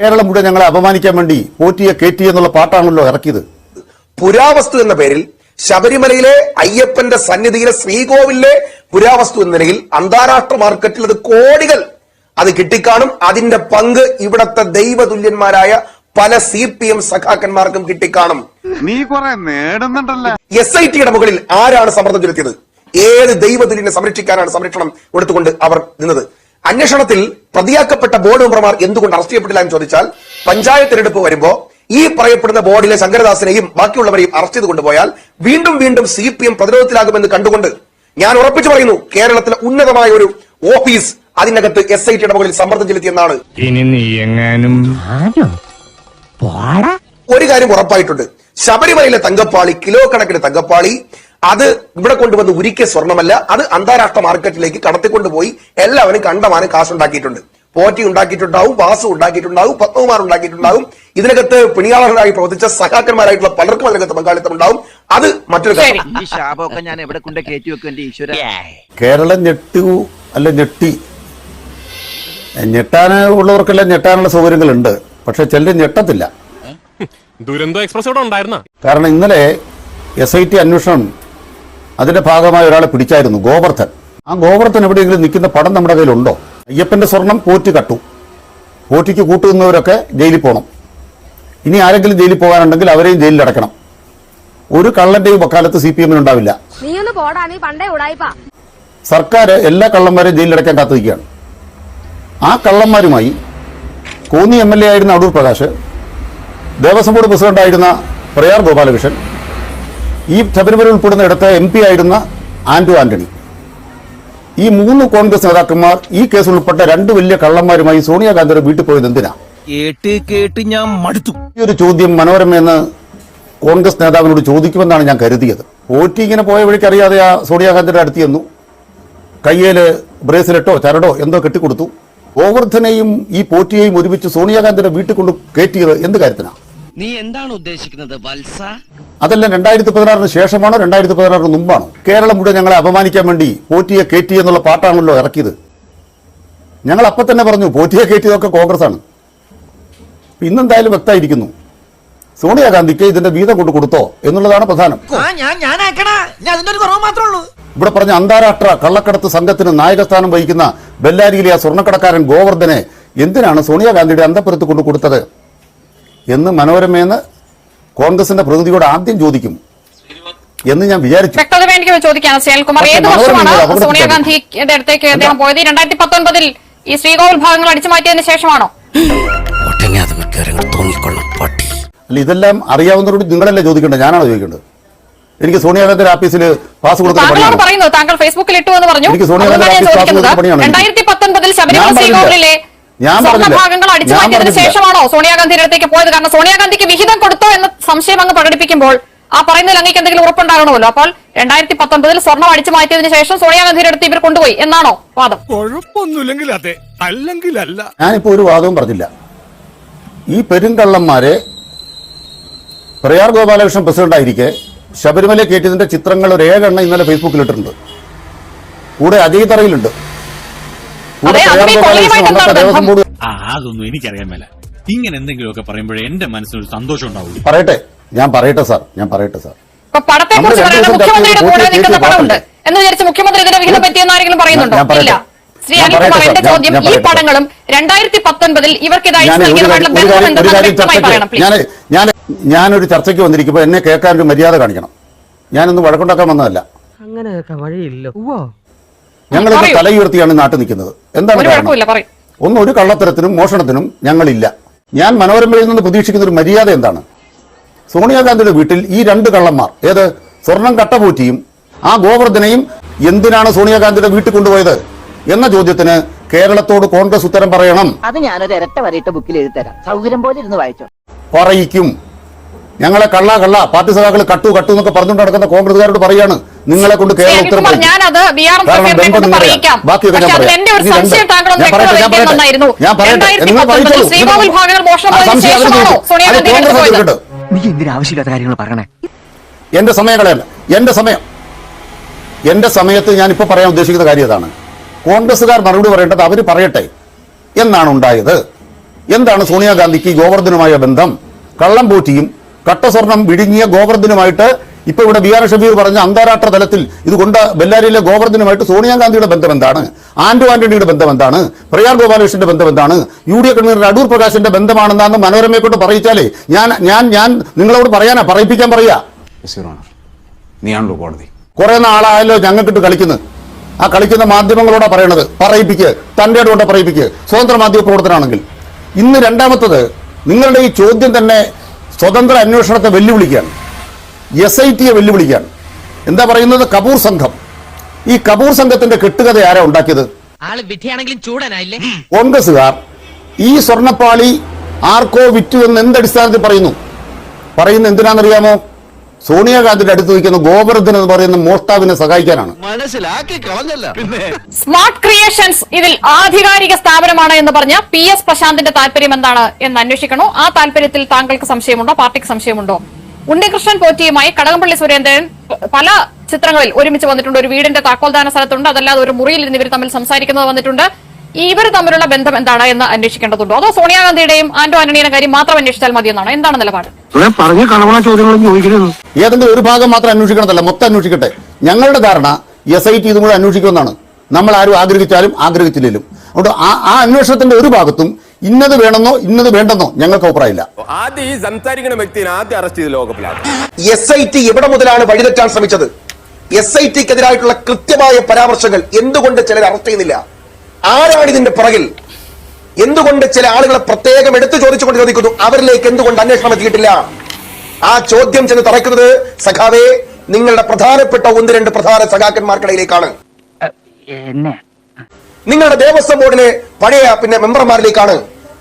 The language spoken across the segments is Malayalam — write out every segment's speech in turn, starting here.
കേരളം മുഴുവൻ ഞങ്ങളെ അപമാനിക്കാൻ വേണ്ടി പോറ്റിയെ കേറ്റി എന്നുള്ള പാട്ടാണല്ലോ ഇറക്കിയത്. പുരാവസ്തു എന്ന പേരിൽ ശബരിമലയിലെ അയ്യപ്പന്റെ സന്നിധിയിലെ ശ്രീകോവിലെ പുരാവസ്തു എന്ന നിലയിൽ അന്താരാഷ്ട്ര മാർക്കറ്റിൽ അത് കോടികൾ അത് കിട്ടിക്കാണും. അതിന്റെ പങ്ക് ഇവിടത്തെ ദൈവതുല്യന്മാരായ പല സി പി എം സഖാക്കന്മാർക്കും കിട്ടിക്കാണും. നീ കുറെ നേടുന്നുണ്ടല്ലോ? എസ് ഐ ടിയുടെ മുകളിൽ ആരാണ് സമ്മർദ്ദം ചെലുത്തിയത്? ഏത് ദൈവതുല്യനെ സംരക്ഷിക്കാനാണ് സംരക്ഷണം കൊടുത്തുകൊണ്ട് അവർ നിന്നത്? അന്വേഷണത്തിൽ പ്രതിയാക്കപ്പെട്ട ബോർഡ് മെമ്പർമാർ എന്തുകൊണ്ട് അറസ്റ്റ് ചെയ്യപ്പെട്ടില്ല എന്ന് ചോദിച്ചാൽ പഞ്ചായത്ത് തിരഞ്ഞെടുപ്പ് വരുമ്പോ ഈ പറയപ്പെടുന്ന ബോർഡിലെ ശങ്കരദാസിനെയും ബാക്കിയുള്ളവരെയും അറസ്റ്റ് ചെയ്ത് കൊണ്ടുപോയാൽ വീണ്ടും വീണ്ടും സി പി എം പ്രതിരോധത്തിലാകുമെന്ന് കണ്ടുകൊണ്ട് ഞാൻ ഉറപ്പിച്ചു പറയുന്നു കേരളത്തിലെ ഉന്നതമായ ഒരു ഓഫീസ് അതിനകത്ത് എസ് ഐ ടിയുടെ മുകളിൽ സമ്മർദ്ദം ചെലുത്തിയെന്നാണ്. ഇനി നീ എങ്ങാനും ഒരു കാര്യം ഉറപ്പായിട്ടുണ്ട്. ശബരിമലയിലെ തങ്കപ്പാളി കിലോ കണക്കിന് തങ്കപ്പാളി അത് ഇവിടെ കൊണ്ടുവന്ന് ഉരുക്കിയ സ്വർണമല്ല അത് അന്താരാഷ്ട്ര മാർക്കറ്റിലേക്ക് കടത്തിക്കൊണ്ടുപോയി എല്ലാവരും കണ്ടമാനം കാശുണ്ടാക്കിയിട്ടുണ്ട്. പോറ്റി ഉണ്ടാക്കിയിട്ടുണ്ടാവും വാസു ഉണ്ടാക്കിയിട്ടുണ്ടാവും പത്മകുമാർ ഉണ്ടാക്കിയിട്ടുണ്ടാവും. ഇതിനകത്ത് പിണിയാളരായി പ്രവർത്തിച്ച സഹാക്കന്മാരായിട്ടുള്ള പലർക്കും അതിനകത്ത് പങ്കാളിത്തം ഉണ്ടാവും അത് മറ്റൊരു കേരളം ഞെട്ടു അല്ല ഞെട്ടി. ഞെട്ടാൻ ഉള്ളവർക്കെല്ലാം ഞെട്ടാനുള്ള സൗകര്യങ്ങളുണ്ട്. പക്ഷെ ചിലർ ഞെട്ടത്തില്ല. ദുരന്തോ എക്സ്പ്രസ് ഇവിടെ ഉണ്ടായിരുന്ന? കാരണം ഇന്നലെ എസ് ഐ ടി അന്വേഷണം അതിന്റെ ഭാഗമായി ഒരാളെ പിടിച്ചായിരുന്നു ഗോവർദ്ധൻ. ആ ഗോവർദ്ധൻ എവിടെയെങ്കിലും നിൽക്കുന്ന പടം നമ്മുടെ കയ്യിലുണ്ടോ? അയ്യപ്പന്റെ സ്വർണം പോറ്റി കട്ടു. പോറ്റിക്ക് കൂട്ടുന്നവരൊക്കെ ജയിലിൽ പോകണം ഇനി ആരെങ്കിലും ജയിലിൽ പോകാനുണ്ടെങ്കിൽ അവരെയും ജയിലിൽ അടക്കണം ഒരു കള്ളന്റെയും വക്കാലത്ത് സി പി എമ്മിന് ഉണ്ടാവില്ല. നീ ഒന്ന് പോടാ നീ പണ്ടേ ഉടായിപ്പാ. സർക്കാർ എല്ലാ കള്ളന്മാരെയും ജയിലിൽ അടക്കാൻ കാത്തിരിക്കുകയാണ്. ആ കള്ളന്മാരുമായി കോന്നി എം എൽ എ ആയിരുന്ന അടൂർ പ്രകാശ് ദേവസ്വം ബോർഡ് പ്രസിഡന്റായിരുന്ന പ്രയാർ ഗോപാലകൃഷ്ണൻ ഈ ശബരിമല ഉൾപ്പെടുന്ന ഇടത്ത് എം പി ആയിരുന്ന ആന്റു ആന്റണി. ഈ മൂന്ന് കോൺഗ്രസ് നേതാക്കന്മാർ ഈ കേസിൽ ഉൾപ്പെട്ട രണ്ട് വലിയ കള്ളന്മാരുമായി സോണിയാഗാന്ധിയുടെ വീട്ടിൽ പോയത് എന്തിനാ? കേട്ട് കേട്ട് ഞാൻ മടുത്തു. ഈ ഒരു ചോദ്യം മനോരമയെന്ന് കോൺഗ്രസ് നേതാവിനോട് ചോദിക്കുമെന്നാണ് ഞാൻ കരുതിയത്. പോറ്റി ഇങ്ങനെ പോയ വഴിക്ക് അറിയാതെ ആ സോണിയാഗാന്ധിയുടെ അടുത്ത് ചെന്നു. കയ്യേൽ ബ്രേസ്ലെറ്റോ ചരടോ എന്തോ കെട്ടിക്കൊടുത്തു. ഗോവർദ്ധനെയും ഈ പോറ്റിയെയും ഒരുമിച്ച് സോണിയാഗാന്ധിയുടെ വീട്ടിൽ കൊണ്ട് കയറ്റിയത് എന്ത് കാര്യത്തിനാണ് നീ എന്താണ് ഉദ്ദേശിക്കുന്നത് വത്സ? അതെല്ലാം രണ്ടായിരത്തി പതിനാറിന് ശേഷമാണോ രണ്ടായിരത്തി പതിനാറിന് മുമ്പാണോ? കേരളം മുഴുവൻ ഞങ്ങളെ അപമാനിക്കാൻ വേണ്ടി പോറ്റിയെ കയറ്റി എന്നുള്ള പാട്ടാണല്ലോ ഇറക്കിയത്. ഞങ്ങൾ അപ്പൊ തന്നെ പറഞ്ഞു പോറ്റിയെ കയറ്റിയതൊക്കെ കോൺഗ്രസ് ആണ് ഇന്നെന്തായാലും വ്യക്തമായിരിക്കുന്നു. സോണിയാഗാന്ധിക്ക് ഇതിന്റെ വീതം കൊണ്ട് കൊടുത്തോ എന്നുള്ളതാണ് പ്രധാനം. ഞാൻ ഞാൻ ആക്കണാ ഞാൻ അതിന്റെ ഒരു കുറവ് ഉള്ളൂ. ഇവിടെ പറഞ്ഞ അന്താരാഷ്ട്ര കള്ളക്കടത്ത് സംഘത്തിന് നായകസ്ഥാനം വഹിക്കുന്ന ബെല്ലാരിയിലെ ആ സ്വർണക്കടക്കാരൻ ഗോവർദ്ധനെ എന്തിനാണ് സോണിയാഗാന്ധിയുടെ അന്തപുരത്ത് കൊണ്ട് കൊടുത്തത്? എന്ന് മനോരമയെന്ന് കോൺഗ്രസിന്റെ പ്രതിനിധിയോട് ആദ്യം ചോദിക്കും എന്ന് ഞാൻ വിചാരിച്ചു. വ്യക്തത വേണ്ടി ചോദിക്കാണ് പക്ഷേ ഏത് വർഷമാണ് സോണിയാഗാന്ധിയുടെ അടുത്തേക്ക് അദ്ദേഹം പോയത്? രണ്ടായിരത്തി പത്തൊൻപതിൽ ഈ ശ്രീകോവിൽ ഭാഗങ്ങൾ അടിച്ചു മാറ്റിയതിന് ശേഷമാണോ? അല്ല ഇതെല്ലാം അറിയാവുന്നവരോട് നിങ്ങളല്ലേ ചോദിക്കേണ്ടത്? ഞാനാണ് ചോദിക്കേണ്ടത്? എനിക്ക് സോണിയാഗാന്ധിയുടെ ഓഫീസിൽ പാസ് കൊടുക്കുന്ന പറയുന്നത് പറയുന്നു താങ്കൾ ഫേസ്ബുക്കിൽ ഇട്ടു എന്ന് പറഞ്ഞു. എനിക്ക് സോണിയാഗാന്ധി? രണ്ടായിരത്തി പത്തൊൻപതിൽ ശബരിമല. ശ്രീകോവിലെ ഞാൻ. സ്വർണഭാഗങ്ങൾ അടിച്ചു മാറ്റിയതിന്. ശേഷമാണോ സോണിയാഗാന്ധിയുടെ അടുത്തേക്ക് പോയത്? കാരണം സോണിയാഗാന്ധിക്ക് വിഹിതം കൊടുത്തോ എന്ന സംശയം അങ്ങ് പ്രകടിപ്പിക്കുമ്പോൾ ആ പറയുന്നതിൽ അങ്ങേക്ക് എന്തെങ്കിലും ഉറപ്പുണ്ടാകണമല്ലോ. അപ്പോൾ രണ്ടായിരത്തി പത്തൊൻപതിൽ സ്വർണം അടിച്ചു മാറ്റിയതിന് ശേഷം സോണിയാഗാന്ധിയുടെ അടുത്ത് ഇവർ കൊണ്ടുപോയി എന്നാണോ വാദം? കുഴപ്പമൊന്നുമില്ലെങ്കിൽ അതെ. അല്ലെങ്കിൽ അല്ല ഞാനിപ്പോ ഒരു വാദവും പറഞ്ഞില്ല. ഈ പെരുങ്കള്ളന്മാരെ പ്രയാർ ഗോപാലകൃഷ്ണൻ പ്രസിഡന്റായിരിക്കെ ശബരിമല കയറ്റിയതിന്റെ ചിത്രങ്ങൾ ഒരു ഏഴെണ്ണം ഇന്നലെ ഫേസ്ബുക്കിൽ ഇട്ടിട്ടുണ്ട്. കൂടെ അജയ് തറയിലുണ്ട് അതൊന്നും എനിക്കറിയാൻ മേല. ഇങ്ങനെ എന്തെങ്കിലുമൊക്കെ പറയുമ്പോഴേ എന്റെ മനസ്സിനൊരു സന്തോഷം ഉണ്ടാവും പറയട്ടെ. ഞാൻ പറയട്ടെ സാർ. ഞാൻ പറയട്ടെ സാർ. ഇപ്പൊ പടത്തെ കുറിച്ച് പറയുന്നത് മുഖ്യമന്ത്രിയുടെ കൂടെ നിൽക്കുന്ന പടമുണ്ട്. എന്ന് വിചാരിച്ച് മുഖ്യമന്ത്രി ഇതിന്റെ വിഹിതം പറ്റിയെന്ന് ആരെങ്കിലും പറയുന്നുണ്ടോ? ഇല്ല. ശ്രീ ഞാൻ അനിൽകുമാർ എന്റെ ചോദ്യം ഈ. പടങ്ങളും രണ്ടായിരത്തി പത്തൊൻപതിൽ ഞാനൊരു ചർച്ചയ്ക്ക് വന്നിരിക്കുമ്പോൾ എന്നെ കേൾക്കാൻ ഒരു മര്യാദ കാണിക്കണം. ഞാനൊന്ന് വഴക്കുണ്ടാക്കാൻ വന്നതല്ല. അങ്ങനെയൊക്കെ വഴിയില്ല. ഉവ്വോ ഞങ്ങൾ പറയൂ. തല നാട്ടിൽ നിൽക്കുന്നത്. എന്താണ് കാരണം? ഒന്ന് ഒരു കള്ളത്തരത്തിനും മോഷണത്തിനും ഞങ്ങളില്ല. ഞാൻ മനോരമയിൽ നിന്ന് പ്രതീക്ഷിക്കുന്ന ഒരു മര്യാദ എന്താണ്? സോണിയാഗാന്ധിയുടെ വീട്ടിൽ ഈ രണ്ട് കള്ളന്മാർ ഏത്? സ്വർണം കട്ടപൂറ്റിയും ആ ഗോവർദ്ധനെയും എന്തിനാണ് സോണിയാഗാന്ധിയുടെ വീട്ടിൽ കൊണ്ടുപോയത്? എന്ന ചോദ്യത്തിന് കേരളത്തോട് കോൺഗ്രസ് ഉത്തരം പറയണം. അത് ഞാനൊരു ഇരട്ട വരയിട്ട ബുക്കിൽ എഴുതി തരാം. സൗകര്യം പോലെ ഇരുന്ന് വായിച്ചോ. പറയിക്കും. ഞങ്ങളെ കള്ള കള്ള പാർട്ടി സഖാക്കൾ കട്ടു കട്ടു എന്നൊക്കെ പറഞ്ഞുകൊണ്ട് നടക്കുന്ന കോൺഗ്രസ്സുകാരോട് പറയാണ്. നിങ്ങളെ കൊണ്ട് കേരളം ഉത്തരം ബാക്കിയൊക്കെ ഞാൻ പറയാം. എന്റെ ഞാൻ പറയട്ടെ, ഞാൻ പറയട്ടെ. ഞാൻ പറയട്ടെ. നിങ്ങൾ സംശയം സമയം കളയല്ല എന്റെ സമയം. എന്റെ സമയത്ത് ഞാൻ ഇപ്പൊ പറയാൻ ഉദ്ദേശിക്കുന്ന കാര്യം ഇതാണ്. കോൺഗ്രസ്സുകാർ മറുപടി പറയേണ്ടത് അവർ പറയട്ടെ. എന്നാണ് ഉണ്ടായത്. എന്താണ് സോണിയാഗാന്ധിക്ക് ഗോവർദ്ധനുമായ ബന്ധം? കള്ളം പോറ്റിയും കട്ടസ്വർണം വിഴുങ്ങിയ ഗോവർദ്ധനുമായിട്ട് ഇപ്പൊ ഇവിടെ ബി ആർ ഷബീർ പറഞ്ഞ അന്താരാഷ്ട്ര തലത്തിൽ ഇത് കൊണ്ട് ബെല്ലാരിയിലെ ഗോവർദ്ധനുമായിട്ട് സോണിയാഗാന്ധിയുടെ ബന്ധം എന്താണ്? ആന്റോ ആന്റണിയുടെ ബന്ധം എന്താണ്? പ്രയാർ ഗോപാലകൃഷ്ണന്റെ ബന്ധം എന്താണ്? U D F convener Adoor പ്രകാശിന്റെ ബന്ധമാണെന്നാന്ന് മനോരമയെ കൊണ്ട് പറയിച്ചാലേ. ഞാൻ ഞാൻ ഞാൻ നിങ്ങളോട് പറയാനാ പറയിപ്പിക്കാൻ പറയാ. നീയാണല്ലോ കോടതി. കുറെ നാളായല്ലോ ഞങ്ങൾക്കിട്ട് കളിക്കുന്നത്. ആ കളിക്കുന്ന മാധ്യമങ്ങളോടാ പറയണത്. പറയിപ്പിക്ക്. തന്റെ കൊണ്ട് പറയിപ്പിക്ക്. സ്വതന്ത്ര മാധ്യമ പ്രവർത്തനമാണെങ്കിൽ ഇന്ന് രണ്ടാമത്തത് നിങ്ങളുടെ ഈ ചോദ്യം തന്നെ സ്വതന്ത്ര അന്വേഷണത്തെ വെല്ലുവിളിക്കുകയാണ് എസ് ഐ ടിയെ വെല്ലുവിളിക്കുകയാണ് എന്താ പറയുന്നത്? കപൂർ സംഘം. ഈ കപൂർ സംഘത്തിന്റെ കെട്ടുകഥ ആരാ ഉണ്ടാക്കിയത്? കോൺഗ്രസുകാർ ഈ സ്വർണപ്പാളി ആർക്കോ വിറ്റു എന്ന് എന്തടിസ്ഥാനത്തിൽ പറയുന്നു? പറയുന്ന എന്തിനാണെന്നറിയാമോ? സോണിയാഗാന്ധിയുടെ അടുത്ത് നിൽക്കുന്ന ഗോവർദ്ധൻ എന്ന് പറയുന്ന മോഷ്ടാവിനെ സഹായിക്കാനാണ്. മനസ്സിലാക്കി കളഞ്ഞല്ല പിന്നെ. സ്മാർട്ട് ക്രിയേഷൻസ് ഇതിൽ ആധികാരിക സ്ഥാപനമാണ് എന്ന് പറഞ്ഞ പി എസ് പ്രശാന്തിന്റെ താല്പര്യം എന്താണ് എന്ന് അന്വേഷിക്കണോ? ആ താല്പര്യത്തിൽ താങ്കൾക്ക് സംശയമുണ്ടോ? പാർട്ടിക്ക് സംശയമുണ്ടോ? ഉണ്ണികൃഷ്ണൻ പോറ്റിയുമായി കടകംപള്ളി സുരേന്ദ്രൻ പല ചിത്രങ്ങളിൽ ഒരുമിച്ച് വന്നിട്ടുണ്ട്. ഒരു വീടിന്റെ താക്കോൽദാന സ്ഥലത്തുണ്ട്. അതല്ലാതെ ഒരു മുറിയിൽ ഇന്ന് ഇവർ തമ്മിൽ സംസാരിക്കുന്നത് വന്നിട്ടുണ്ട്. ഇവർ തമ്മിലുള്ള ബന്ധം എന്താണ് എന്ന് അന്വേഷിക്കേണ്ടതുണ്ടോ? അതോ സോണിയാഗാന്ധിയുടെയും ആന്റോ ആന്റണിയുടെ കാര്യം മാത്രം അന്വേഷിച്ചാൽ മതി എന്നാണ് എന്താണ് നിലപാട്? ഏതെങ്കിലും ഒരു ഭാഗം മാത്രം അന്വേഷിക്കണതല്ല മൊത്തം അന്വേഷിക്കട്ടെ. ഞങ്ങളുടെ ധാരണ എസ് ഐ ടി ഇതും കൂടെ അന്വേഷിക്കുമെന്നാണ്. നമ്മൾ ആരും ആഗ്രഹിച്ചാലും ആഗ്രഹിച്ചില്ലെങ്കിലും അതുകൊണ്ട് ആ ആ അന്വേഷണത്തിന്റെ ഒരു ഭാഗത്തും ഇന്നത് വേണമെന്നോ ഇന്നത് വേണ്ടെന്നോ ഞങ്ങൾക്ക് അഭിപ്രായമില്ല. ആദ്യം ഈ സംസാരിക്കുന്ന വ്യക്തിനെ ആദ്യം അറസ്റ്റ് ചെയ്ത് ലോകപ്പിലാണ് എസ് ഐ ടി എവിടെ മുതലാണ് വഴിതെറ്റാൻ ശ്രമിച്ചത്? എസ് ഐ ടിക്കെതിരായിട്ടുള്ള കൃത്യമായ പരാമർശങ്ങൾ എന്തുകൊണ്ട് ചിലർ അറസ്റ്റ് ചെയ്യുന്നില്ല? ആരാണ് ഇതിന്റെ പുറകിൽ? എന്തുകൊണ്ട് ചില ആളുകളെ പ്രത്യേകം എടുത്തു ചോദിച്ചുകൊണ്ട് ചോദിക്കുന്നു? അവരിലേക്ക് എന്തുകൊണ്ട് അന്വേഷണം എത്തിയിട്ടില്ല? ആ ചോദ്യം ചെന്ന് തറയ്ക്കുന്നത് സഖാവേ നിങ്ങളുടെ പ്രധാനപ്പെട്ട ഒന്ന് രണ്ട് പ്രധാന സഖാക്കന്മാർക്കിടയിലേക്കാണ്. നിങ്ങളുടെ ദേവസ്വം ബോർഡിലെ പഴയ പിന്നെ മെമ്പർമാരിലേക്കാണ്.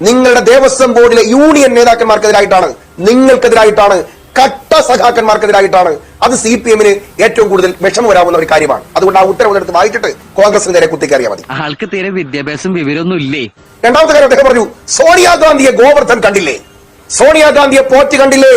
നിങ്ങളുടെ ദേവസ്വം ബോർഡിലെ യൂണിയൻ നേതാക്കന്മാർക്കെതിരായിട്ടാണ്. നിങ്ങൾക്കെതിരായിട്ടാണ് കട്ട സഖാക്കന്മാർക്കെതിരായിട്ടാണ്. അത് സി പി എമ്മിന് ഏറ്റവും കൂടുതൽ വിഷമം വരാവുന്ന ഒരു കാര്യമാണ്. അതുകൊണ്ട് ആ ഉത്തരവ് എടുത്ത് വായിച്ചിട്ട് കോൺഗ്രസ് നേരെ കുത്തിക്കറിയാൽ മതി. ആൾക്ക് തീരെ വിദ്യാഭ്യാസം വിവരമൊന്നും ഇല്ലേ രണ്ടാമത്തെ കാര്യം അദ്ദേഹം പറഞ്ഞു സോണിയാഗാന്ധിയെ ഗോവർദ്ധൻ കണ്ടില്ലേ? സോണിയാഗാന്ധിയെ പോറ്റ് കണ്ടില്ലേ?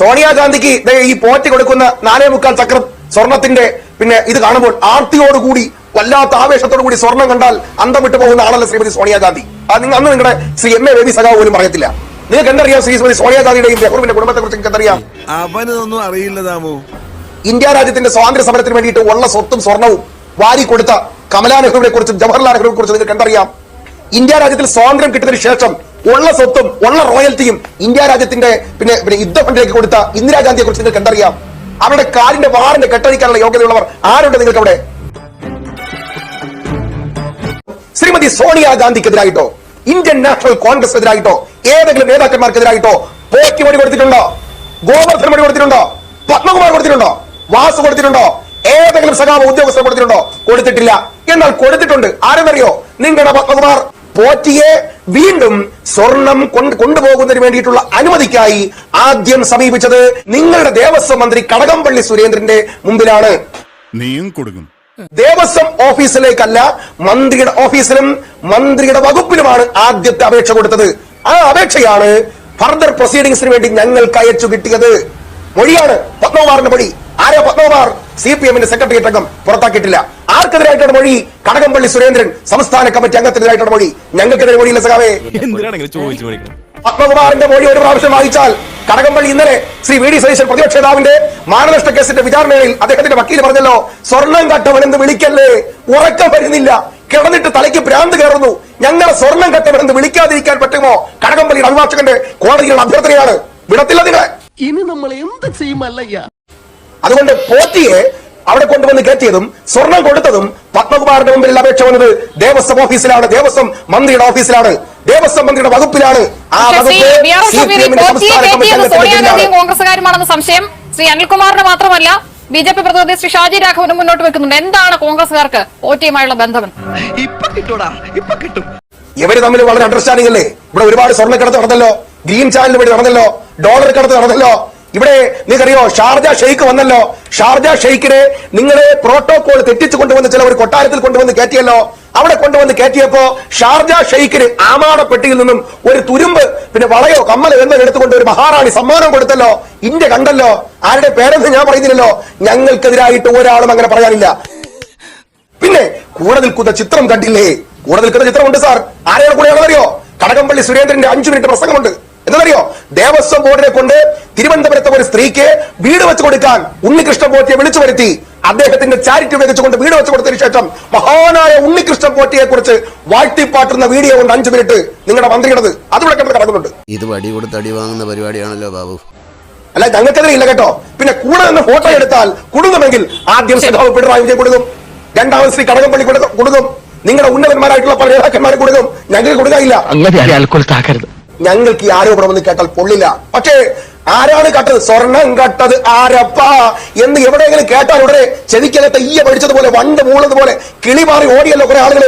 സോണിയാഗാന്ധിക്ക് ഈ പോറ്റ് കൊടുക്കുന്ന നാലേ മുക്കാൽ ചക്രം സ്വർണത്തിന്റെ പിന്നെ ഇത് കാണുമ്പോൾ ആർത്തിയോടുകൂടി വല്ലാത്ത ആവേശത്തോടു കൂടി സ്വർണം കണ്ടാൽ അന്തം വിട്ടു പോകുന്ന ആളല്ല ശ്രീമതി സോണിയാഗാന്ധി. അത് അന്ന് നിങ്ങളുടെ ശ്രീ എം എ ബേബി സഖാവ് പോലും പറയത്തില്ല. നിങ്ങൾക്ക് എന്തറിയാം ശ്രീമതി സോണിയാഗാന്ധിയുടെയും നെഹ്റുവിന്റെ കുടുംബത്തെ കുറിച്ച് നിങ്ങൾക്ക് എന്തറിയാം അവനൊന്നും അറിയില്ല താമോ ഇന്ത്യ രാജ്യത്തിന്റെ സ്വാതന്ത്ര്യ സമരത്തിന് വേണ്ടിയിട്ട് ഉള്ള സ്വത്തും സ്വർണവും വാരി കൊടുത്ത കമലാ നെഹ്റുവിനെ കുറിച്ചും ജവഹർലാൽ നെഹ്റുവിനെ കുറിച്ചും നിങ്ങൾക്ക് എന്തറിയാം? ഇന്ത്യ രാജ്യത്തിൽ സ്വാതന്ത്ര്യം കിട്ടിയതിനു ശേഷം ഉള്ള സ്വത്തും ഉള്ള റോയൽറ്റിയും ഇന്ത്യ രാജ്യത്തിന്റെ പിന്നെ പിന്നെ യുദ്ധ ഫണ്ടിലേക്ക് കൊടുത്ത ഇന്ദിരാഗാന്ധിയെ കുറിച്ച് നിങ്ങൾക്ക് എന്തറിയാം? അവരുടെ കാലിന്റെ വാറിന്റെ കെട്ടഴിക്കാനുള്ള യോഗ്യതയുള്ളവർ ആരുണ്ട് നിങ്ങൾക്ക് അവിടെ ശ്രീമതി സോണിയാഗാന്ധിക്കെതിരായിട്ടോ ഇന്ത്യൻ നാഷണൽ കോൺഗ്രസ് എതിരായിട്ടോ? ഏതെങ്കിലും നേതാക്കന്മാർക്കെതിരായിട്ടോ? പോക്കി മൊഴി കൊടുത്തിട്ടുണ്ടോ? ഗോവർദ്ധൻ മൊഴി കൊടുത്തിട്ടുണ്ടോ? പത്മകുമാർ കൊടുത്തിട്ടുണ്ടോ? വാസു കൊടുത്തിട്ടുണ്ടോ? ഏതെങ്കിലും സഖാവ് ഉദ്യോഗസ്ഥർ കൊടുത്തിട്ടുണ്ടോ? കൊടുത്തിട്ടില്ല. എന്നാൽ കൊടുത്തിട്ടുണ്ട്. ആരെന്നറിയോ? നിങ്ങളുടെ പത്മകുമാർ. പോറ്റിയെ വീണ്ടും സ്വർണം കൊണ്ട് കൊണ്ടുപോകുന്നതിന് വേണ്ടിയിട്ടുള്ള അനുമതിക്കായി ആദ്യം സമീപിച്ചത് നിങ്ങളുടെ ദേവസ്വം മന്ത്രി കടകംപള്ളി സുരേന്ദ്രന്റെ മുമ്പിലാണ്. നീയും കൊടുക്കും. ദേവസ്വം ഓഫീസിലേക്കല്ല മന്ത്രിയുടെ ഓഫീസിലും മന്ത്രിയുടെ വകുപ്പിലുമാണ് ആദ്യത്തെ അപേക്ഷ കൊടുത്തത്. ആ അപേക്ഷയാണ് ഫർദർ പ്രൊസീഡിംഗ്സിന് വേണ്ടി ഞങ്ങൾക്ക് അയച്ചു കിട്ടിയത്. മൊഴിയാണ് പത്മകുമാറിന്റെ മൊഴി. ആരാ പത്മകുമാർ? സി പി എമ്മിന്റെ സെക്രട്ടേറിയറ്റ് അംഗം. പുറത്താക്കിയിട്ടില്ല. ആർക്കെതിരായിട്ടാണ് മൊഴി? കടകംപള്ളി സുരേന്ദ്രൻ സംസ്ഥാന കമ്മിറ്റി അംഗത്തിനെതിരായിട്ടാണ് മൊഴി. ഞങ്ങൾക്കെതിരെ മൊഴിയില്ല സഖാവേ. പത്മകുമാറിന്റെ മൊഴി ഒരു പ്രാവശ്യം വായിച്ചാൽ കടകംപള്ളി ഇന്നലെ ശ്രീ വി ഡി സതീശൻ പ്രതിപക്ഷ നേതാവിന്റെ മാനനഷ്ട കേസിന്റെ വിചാരണയിൽ അദ്ദേഹത്തിന്റെ വക്കീൽ പറഞ്ഞല്ലോ സ്വർണം കട്ടവനെന്ന് വിളിക്കല്ലേ? ഉറക്കം വരുന്നില്ല. കിടന്നിട്ട് തലയ്ക്ക് ഭ്രാന്ത് കയറുന്നു. ഞങ്ങളെ സ്വർണം കട്ടവനെന്ന് വിളിക്കാതിരിക്കാൻ പറ്റുമോ? കടകംപള്ളിയുടെ അഭിഭാഷകന്റെ കോടതിയുടെ അഭ്യർത്ഥനയാണ്. വിടത്തില്ല നിങ്ങളെ. ഇനി നമ്മൾ എന്ത് ചെയ്യുമല്ലയ്യ? അതുകൊണ്ട് പോറ്റിയെ അവിടെ കൊണ്ടുവന്ന് കയറ്റിയതും സ്വർണം കൊടുത്തതും പത്മകുമാറിന്റെ മുമ്പിൽ അപേക്ഷ വന്നത് ദേവസ്വം ഓഫീസിലാണ്. ദേവസ്വം മന്ത്രിയുടെ ഓഫീസിലാണ്. ദേവസ്വം മന്ത്രിയുടെ വകുപ്പിലാണ് ആ വകുപ്പ് സോണിയാഗാന്ധിയും കോൺഗ്രസുകാരുമാണെന്ന സംശയം ശ്രീ അനിൽകുമാറിന് മാത്രമല്ല ബി ജെ പി പ്രതിനിധി ശ്രീ ഷാജി രാഘവനും മുന്നോട്ട് വെക്കുന്നുണ്ട്. എന്താണ് കോൺഗ്രസുകാർക്ക് പോറ്റിയുമായുള്ള ബന്ധം? ഇപ്പൊ കിട്ടൂടാ. ഇപ്പൊ കിട്ടും. ഇവർ തമ്മിൽ വളരെ അണ്ടർസ്റ്റാൻഡിംഗ് അല്ലേ ഇവിടെ ഒരുപാട് സ്വർണക്കടത്ത് നടന്നല്ലോ. ഗ്രീൻ ചാനൽ വഴി നടന്നല്ലോ. ഡോളർ കടത്ത് നടന്നല്ലോ. ഇവിടെ നിങ്ങൾക്കറിയോ ഷാർജ ഷെയ്ഖ് വന്നല്ലോ. ഷാർജ ഷെയ്ഖിനെ നിങ്ങളെ പ്രോട്ടോകോൾ തെറ്റിച്ചു കൊണ്ടുവന്ന് ചില ഒരു കൊട്ടാരത്തിൽ കൊണ്ടുവന്ന് കയറ്റിയല്ലോ. അവിടെ കൊണ്ടുവന്ന് കയറ്റിയപ്പോ ഷാർജ ഷെയ്ഖിന് ആമാടപ്പെട്ടിയിൽ നിന്നും ഒരു തുരുമ്പ് പിന്നെ വളയോ കമ്മലോ എന്നോ എടുത്തുകൊണ്ട് ഒരു മഹാറാണി സമ്മാനം കൊടുത്തല്ലോ. ഇന്ത്യ കണ്ടല്ലോ. ആരുടെ പേരെന്ന് ഞാൻ പറയുന്നില്ലല്ലോ. ഞങ്ങൾക്കെതിരായിട്ട് ഒരാളും അങ്ങനെ പറയാനില്ല. പിന്നെ കൂടെ നിൽക്കുന്ന ചിത്രം കണ്ടില്ലേ? കൂടെ നിൽക്കുന്ന ചിത്രമുണ്ട് സാർ. ആരെയാണ് കൂടെ അറിയോ കടകംപള്ളി സുരേന്ദ്രന്റെ അഞ്ചു മിനിറ്റ് പ്രസംഗമുണ്ട്. എന്നറിയോ? ദേവസ്വം ബോർഡിനെ കൊണ്ട് തിരുവനന്തപുരത്തെ ഒരു സ്ത്രീക്ക് വീട് വെച്ച് കൊടുക്കാൻ ഉണ്ണികൃഷ്ണൻ പോറ്റിയെ വിളിച്ചു വരുത്തി. അദ്ദേഹത്തിന്റെ ചാരിറ്റി ഉപയോഗിച്ചുകൊണ്ട് വീട് വെച്ച് കൊടുത്തതിന് ശേഷം മഹാനായ ഉണ്ണികൃഷ്ണൻ പോറ്റിയെ കുറിച്ച് വാഴ്ത്തിപ്പാട്ടുന്ന വീഡിയോ കൊണ്ട് അഞ്ചു മിനിറ്റ് നിങ്ങളുടെ മന്ത്രിയുടേത് അതിവിടെ കിടന്ന് കിടക്കുന്നുണ്ട്. ഇത് വടി കൊടുത്ത് അടി വാങ്ങുന്ന പരിപാടിയാണല്ലോ ബാബു. അല്ല ഞങ്ങൾക്കെതിരെ ഇല്ല കേട്ടോ. പിന്നെ കൂടെ നിന്ന് ഫോട്ടോ എടുത്താൽ കുടുങ്ങുമെങ്കിൽ ആദ്യം സഖാവ് പിണറായി വിജയൻ കൊടുക്കും. രണ്ടാമത് ശ്രീ കടകംപള്ളി കൊടുക്കും കൊടുക്കും. നിങ്ങളുടെ ഉന്നതന്മാരായിട്ടുള്ള പല നേതാക്കന്മാരെ കൊടുക്കും. ഞങ്ങൾക്ക് കൊടുക്കാനില്ല. ഞങ്ങൾക്ക് ഈ ആരോപണം ഒന്നും കേട്ടാൽ പൊള്ളില്ല. പക്ഷേ ആരാണ് കട്ടത്? സ്വർണം കട്ടത് ആരപ്പ? എന്ന് എവിടെയെങ്കിലും കേട്ടാൽ ഉടനെ ചെവിക്കകത്ത് ഈയ പഠിച്ചതുപോലെ വണ്ട് മൂളതുപോലെ കിളി മാറി ഓടിയല്ലോ കുറെ ആളുകൾ.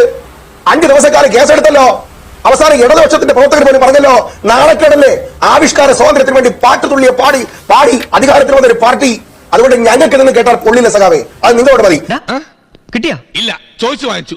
അഞ്ചു ദിവസക്കാലം കേസെടുത്തല്ലോ. അവസാനം ഇടതുപക്ഷത്തിന്റെ പ്രവർത്തകർ പോലും പറഞ്ഞല്ലോ നാളെക്കേടല്ലേ ആവിഷ്കാര സ്വാതന്ത്ര്യത്തിന് വേണ്ടി പാട്ട് തുള്ളിയ പാടി പാടി അധികാരത്തിൽ വന്ന ഒരു പാർട്ടി. അതുകൊണ്ട് ഞങ്ങൾക്ക് നിന്ന് കേട്ടാൽ പൊള്ളില്ല സഖാവേ. അത് നിങ്ങളോട് മതി. കിട്ടിയാ? ഇല്ല ചോദിച്ചു വാങ്ങിച്ചു.